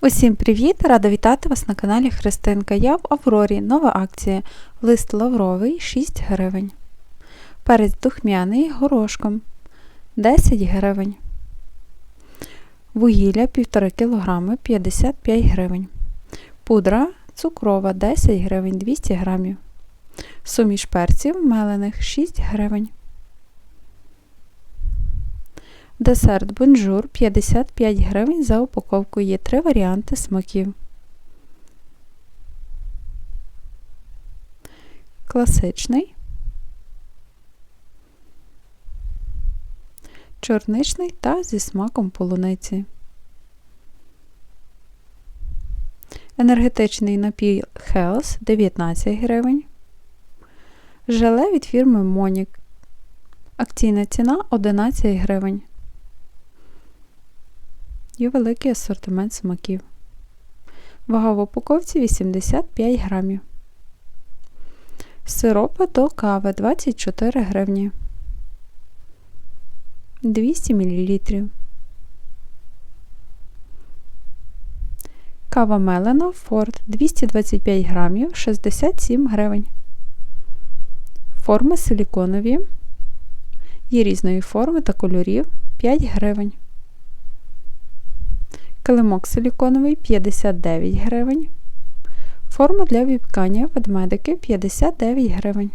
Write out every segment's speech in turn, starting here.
Усім привіт! Рада вітати вас на каналі Христинка. Я в Аврорі. Нова акція. Лист лавровий 6 гривень. Перець духмяний горошком 10 гривень. Вугілля 1,5 кг 55 гривень. Пудра цукрова 10 гривень 200 грамів. Суміш перців мелених 6 гривень. Десерт бонжур 55 гривень за упаковку. Є три варіанти смаків. Класичний. Чорничний та зі смаком полуниці. Енергетичний напій Health 19 гривень. Желе від фірми Монік. Акційна ціна 11 гривень. Є великий асортимент смаків. Вага в упаковці 85 грамів. Сиропи до кави 24 гривні. 200 мл. Кава мелена Форд 225 грамів 67 гривень. Форми силіконові. Є різної форми та кольорів 5 гривень. Килимок силіконовий 59 гривень. Форма для випікання ведмедики 59 гривень.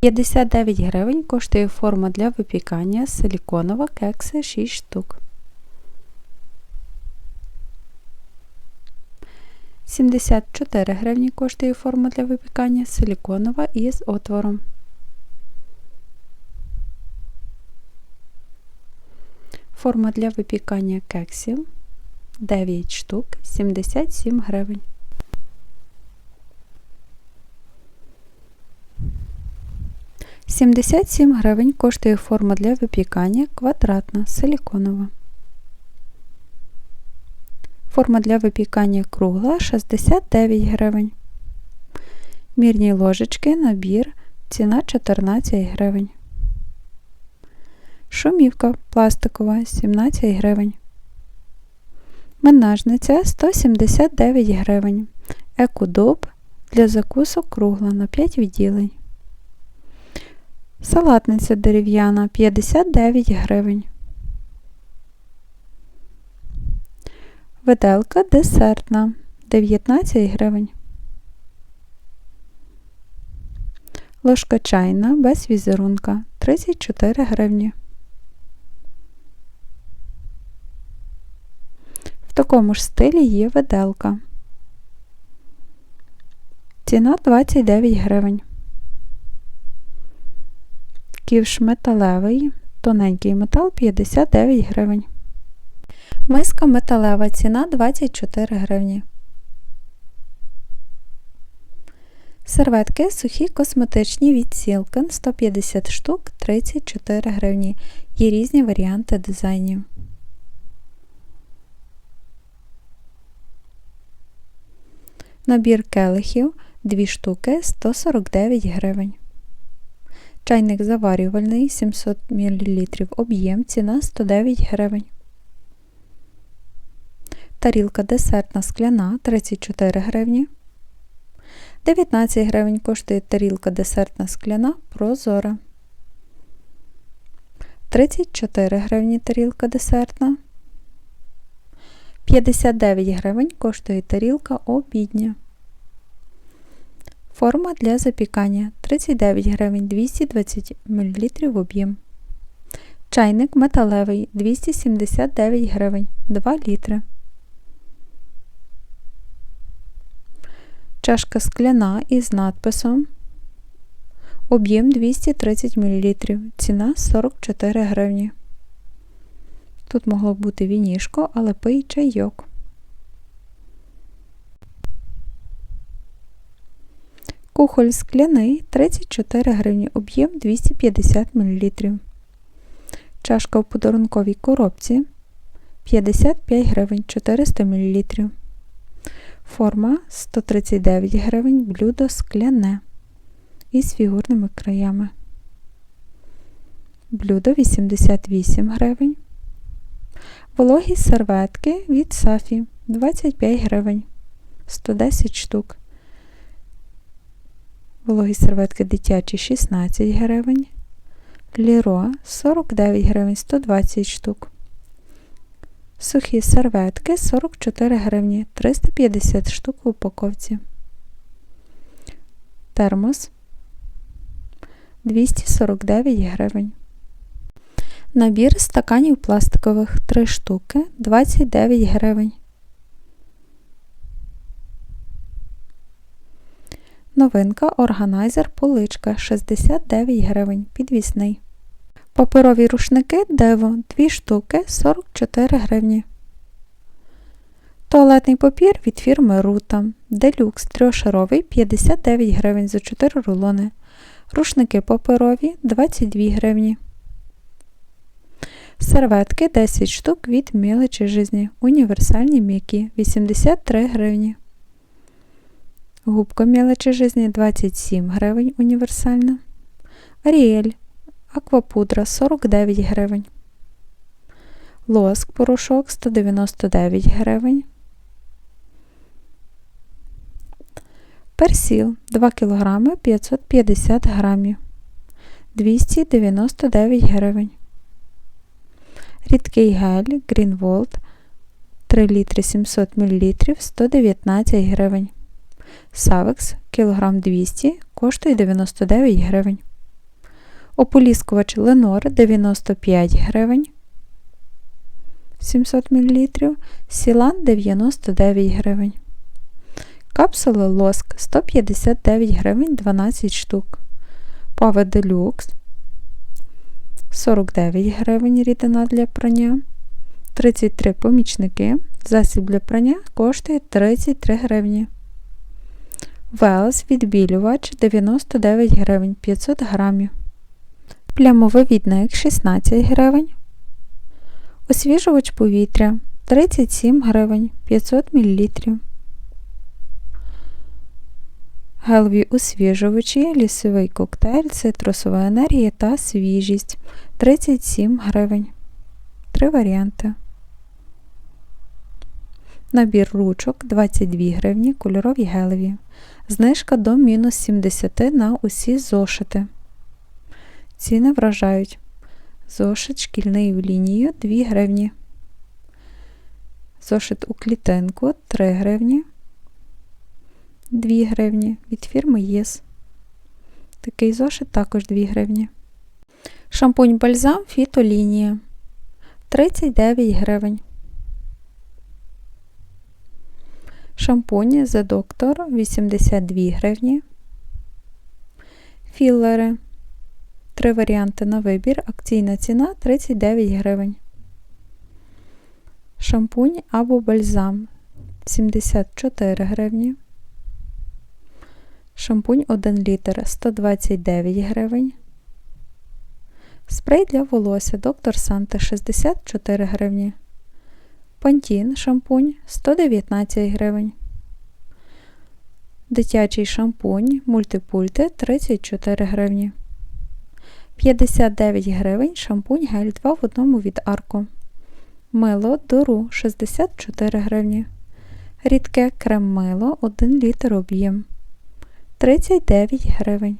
59 гривень коштує форма для випікання силіконова кекси 6 штук. 74 гривні коштує форма для випікання силіконова із отвором. Форма для випікання кексів 9 штук 77 гривень. Сімдесят сім гривень коштує форма для випікання квадратна силіконова. Форма для випікання кругла 69 гривень. Мірні ложечки набір ціна 14 гривень. Шумівка пластикова 17 гривень. Менажниця 179 гривень. Екодоб для закусок кругла на 5 відділень. Салатниця дерев'яна 59 гривень. Виделка десертна 19 гривень. Ложка чайна без візерунка 34 гривні. В такому ж стилі є виделка. Ціна 29 гривень. Ківш металевий, тоненький метал 59 гривень. Миска металева ціна 24 гривні. Серветки сухі косметичні від Silken 150 штук 34 гривні. Є різні варіанти дизайнів. Набір келихів 2 штуки 149 гривень. Чайник заварювальний 700 мл об'єм, ціна 109 гривень. Тарілка десертна скляна 34 гривні. 19 гривень коштує тарілка десертна скляна прозора. 34 гривні тарілка десертна. 59 гривень коштує тарілка обідня. Форма для запікання 39 гривень 220 мл об'єм. Чайник металевий 279 гривень 2 літри. Чашка скляна із надписом. Об'єм 230 мл. Ціна 44 гривні. Тут могло бути вінішко, але пий чайок. Кухоль скляний 34 гривні, об'єм 250 мл. Чашка в подарунковій коробці 55 гривень 400 мл. Форма 139 гривень, блюдо скляне із фігурними краями. Блюдо 88 гривень. Вологі серветки від Сафі 25 гривень 110 штук. Вологі серветки дитячі 16 гривень. Ліро 49 гривень 120 штук. Сухі серветки 44 гривні 350 штук в упаковці. Термос 249 гривень. Набір стаканів пластикових 3 штуки 29 гривень. Новинка органайзер поличка 69 гривень. Підвісний. Паперові рушники Дево 2 штуки 44 гривні. Туалетний папір від фірми Рута. Делюкс трьошаровий 59 гривень за 4 рулони. Рушники паперові 22 гривні. Серветки 10 штук від мілочі жизні. Універсальні м'які 83 гривні. Губка мілочі жизні 27 гривень універсальна. Аріель аквапудра 49 гривень. Лоск порошок 199 гривень. Персіл 2 кг 550 грамів 299 гривень. Рідкий гель Greenwald 3 літри 700 мл 119 гривень. Савекс кілограм 200 коштує 99 гривень. Ополіскувач Ленор 95 гривень 700 мл. Сілан 99 гривень. Капсули лоск 159 гривень 12 штук. Паве Делюкс 49 гривень рідина для прання. 33 помічники. Засіб для прання коштує 33 гривні. Велс відбілювач 99 гривень 500 грамів. Плямовий відник 16 гривень. Освіжувач повітря 37 гривень 500 мл. Гелові освіжувачі, лісовий коктейль, цитрусова енергія та свіжість 37 гривень. Три варіанти. Набір ручок 22 гривні, кольорові гелеві. Знижка до мінус 70 на усі зошити. Ціни вражають. Зошит шкільний в лінію 2 гривні. Зошит у клітинку 3 гривні. 2 гривні від фірми ЄС. Такий зошит також 2 гривні. Шампунь бальзам фітолінія 39 гривень. Шампуні The Doctor 82 гривні. Філери. Три варіанти на вибір. Акційна ціна 39 гривень. Шампунь або бальзам 74 гривні. Шампунь 1 літр 129 гривень. Спрей для волосся Доктор Санте 64 гривні. Пантін шампунь 119 гривень. Дитячий шампунь мультипульти 34 гривні. 59 гривень шампунь гель 2 в одному від арко. Мило дуру 64 гривні. Рідке крем мило 1 літр об'єм 39 гривень.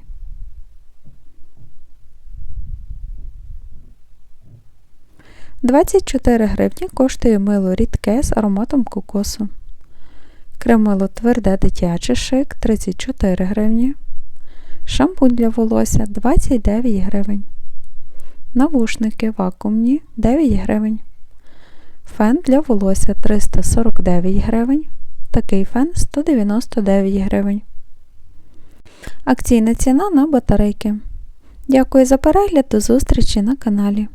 Двадцять чотири гривні коштує мило рідке з ароматом кокосу. Кремило тверде дитяче шик 34 гривні. Шампунь для волосся 29 гривень. Навушники вакуумні 9 гривень. Фен для волосся 349 гривень. Такий фен 199 гривень. Акційна ціна на батарейки. Дякую за перегляд, до зустрічі на каналі.